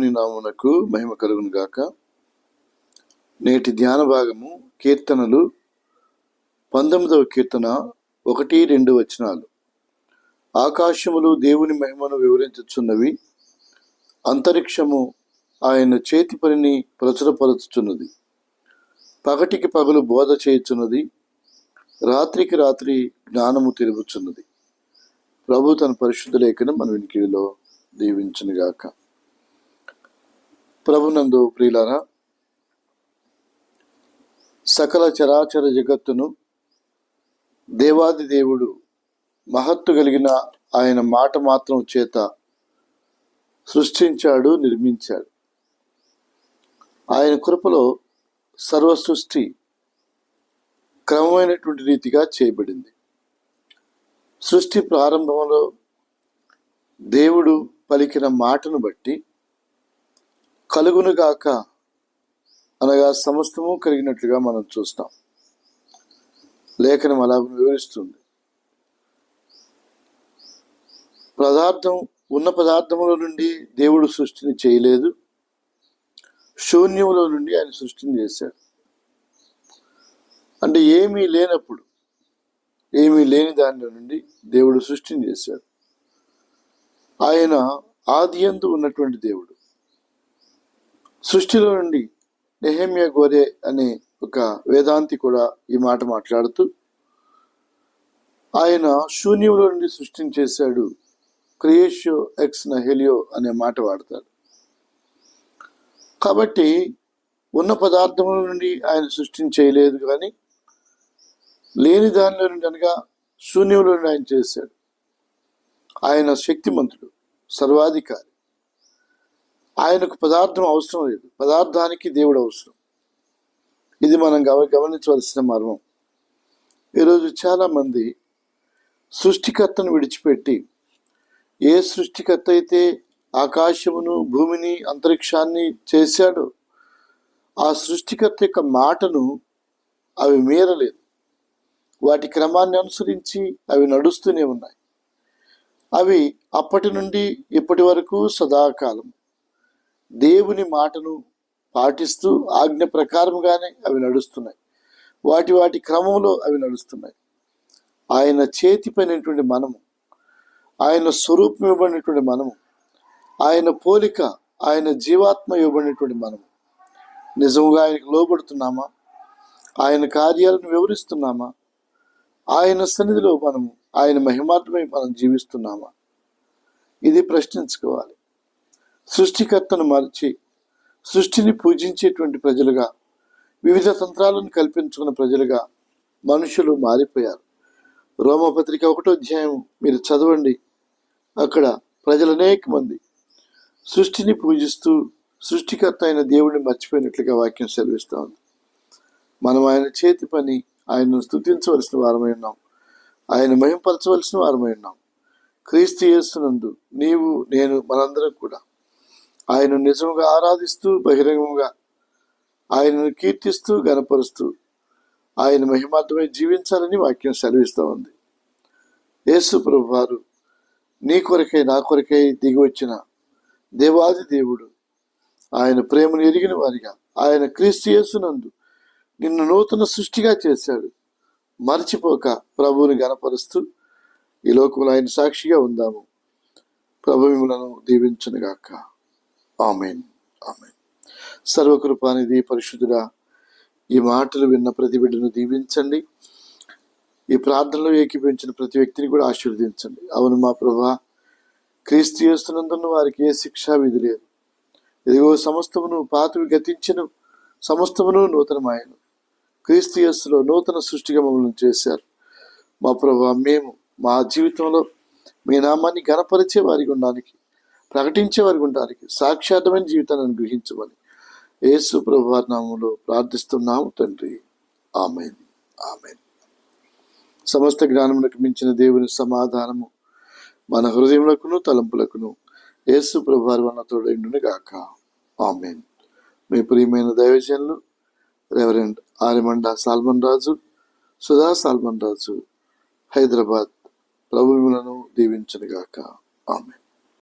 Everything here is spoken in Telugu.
దేవుని నామునకు మహిమ కలుగును గాక. నేటి ధ్యాన భాగము కీర్తనలు పంతొమ్మిదవ కీర్తన ఒకటి రెండు వచనాలు. ఆకాశములు దేవుని మహిమను వివరించుచున్నవి అంతరిక్షము ఆయన చేతి పనిని ప్రచురపరచుచున్నది. పగటికి పగలు బోధ చేయుచున్నది రాత్రికి రాత్రి జ్ఞానము తెలుపుచున్నది ప్రభు తన పరిశుద్ధ లేఖను మన వినికిడిలో దీవించునుగాక ప్రభునందు ప్రియులారా సకల చరాచర జగత్తును దేవాది దేవుడు మహత్తు కలిగిన ఆయన మాట మాత్రం చేత సృష్టించాడు నిర్మించాడు. ఆయన కృపలో సర్వ సృష్టి క్రమమైనటువంటి రీతిగా చేయబడింది. సృష్టి ప్రారంభంలో దేవుడు పలికిన మాటను బట్టి కలుగునుగాక అనగా సమస్తము కలిగినట్లుగా మనం చూస్తాం. లేఖనం అలా వివరిస్తుంది. పదార్థం ఉన్న పదార్థముల నుండి దేవుడు సృష్టిని చేయలేదు. శూన్యములో నుండి ఆయన సృష్టిని చేశాడు. అంటే ఏమీ లేనప్పుడు ఏమీ లేని దానిలో నుండి దేవుడు సృష్టిని చేశాడు. ఆయన ఆది ఎందు ఉన్నటువంటి దేవుడు. సృష్టిలో నుండి నెహమ్య గోరే అనే ఒక వేదాంతి కూడా ఈ మాట మాట్లాడుతూ ఆయన శూన్యంలో నుండి సృష్టిని చేశాడు క్రియేషియో ఎక్స్ నహెలియో అనే మాట వాడతాడు. కాబట్టి ఉన్న పదార్థముల నుండి ఆయన సృష్టిని చేయలేదు కానీ లేని దానిలో నుండి అనగా శూన్యంలో నుండి ఆయన చేశాడు. ఆయన శక్తిమంతుడు సర్వాధికారి. ఆయనకు పదార్థం అవసరం లేదు. పదార్థానికి దేవుడు అవసరం. ఇది మనం గమ గమనించవలసిన మర్మం. ఈరోజు చాలామంది సృష్టికర్తను విడిచిపెట్టి ఏ సృష్టికర్త అయితే ఆకాశమును భూమిని అంతరిక్షాన్ని చేశాడో ఆ సృష్టికర్త యొక్క మాటను అవి మీరలేదు. వాటి క్రమాన్ని అనుసరించి అవి నడుస్తూనే ఉన్నాయి. అవి అప్పటి నుండి ఇప్పటి వరకు సదాకాలం దేవుని మాటను పాటిస్తూ ఆజ్ఞ ప్రకారముగానే అవి నడుస్తున్నాయి. వాటి వాటి క్రమంలో అవి నడుస్తున్నాయి. ఆయన చేతి పైనటువంటి మనము ఆయన స్వరూపం ఇవ్వబడినటువంటి మనము ఆయన పోలిక ఆయన జీవాత్మ ఇవ్వబడినటువంటి మనము. నిజంగా ఆయనకు లోబడుతున్నామా? ఆయన కార్యాలను వివరిస్తున్నామా? ఆయన సన్నిధిలో మనము ఆయన మహిమాత్మై మనం జీవిస్తున్నామా? ఇది ప్రశ్నించుకోవాలి. సృష్టికర్తను మార్చి సృష్టిని పూజించేటువంటి ప్రజలుగా వివిధ తంత్రాలను కల్పించుకున్న ప్రజలుగా మనుషులు మారిపోయారు. రోమపత్రిక ఒకటో అధ్యాయం మీరు చదవండి. అక్కడ ప్రజలు అనేక మంది సృష్టిని పూజిస్తూ సృష్టికర్త అయిన దేవుడిని మర్చిపోయినట్లుగా వాక్యం సెలవిస్తూ ఉంది. మనం ఆయన చేతి పని ఆయనను స్థుతించవలసిన వారమై ఉన్నాం. ఆయన మహింపరచవలసిన వారమై ఉన్నాం. క్రీస్తు యేసునందు నీవు నేను మనందరం కూడా ఆయన నిజముగా ఆరాధిస్తూ బహిరంగముగా ఆయనను కీర్తిస్తూ గనపరుస్తూ ఆయన మహిమార్థమై జీవించాలని వాక్యం సెలవిస్తూ ఉంది. యేసు ప్రభు వారు నీ కొరకై నా కొరకై దిగి వచ్చిన దేవాది దేవుడు ఆయన ప్రేమను ఎరిగిన వారిగా ఆయన క్రీస్తు యేసునందు నిన్ను నూతన సృష్టిగా చేశాడు. మర్చిపోక ప్రభువుని గనపరుస్తూ ఈ లోకంలో ఆయన సాక్షిగా ఉందాము. ప్రభు మిమ్మలను దీవించునుగాక. ఆమెన్. ఆమెన్. సర్వకృపానిధి పరిశుద్ధుడా ఈ మాటలు విన్న ప్రతి బిడ్డను దీవించండి. ఈ ప్రార్థనలో ఏకీపించిన ప్రతి వ్యక్తిని కూడా ఆశీర్వదించండి. అవును మా ప్రభా క్రీస్తు చేస్తున్నందున వారికి ఏ శిక్షా విధి లేదు. ఇదిగో సమస్తమును పాతవి గతించను సమస్తమును నూతనమాయను. క్రీస్తు యేసులో నూతన సృష్టిగా మమ్మల్ని చేశారు. మా ప్రభా మేము మా జీవితంలో మీ నామాన్ని గణపరిచే వారికి ఉండడానికి ప్రకటించే వారికి ఉండడానికి సాక్షాత్మైన జీవితాన్ని అనుగ్రహించమని యేసు ప్రభానామంలో ప్రార్థిస్తున్నాము తండ్రి. ఆమెన్. ఆమెన్. సమస్త జ్ఞానములకు మించిన దేవుని సమాధానము మన హృదయములకును తలంపులకును యేసు ప్రభారి వారి వల్ల తోడైండును గాక. ఆమెన్. మీ ప్రియమైన దైవజనులు రెవరెండ్ ఆర్యమండ సాల్మన్ రాజు సుధా సాల్మన్ రాజు హైదరాబాద్ ప్రభువులను దీవించనుగాక ఆమె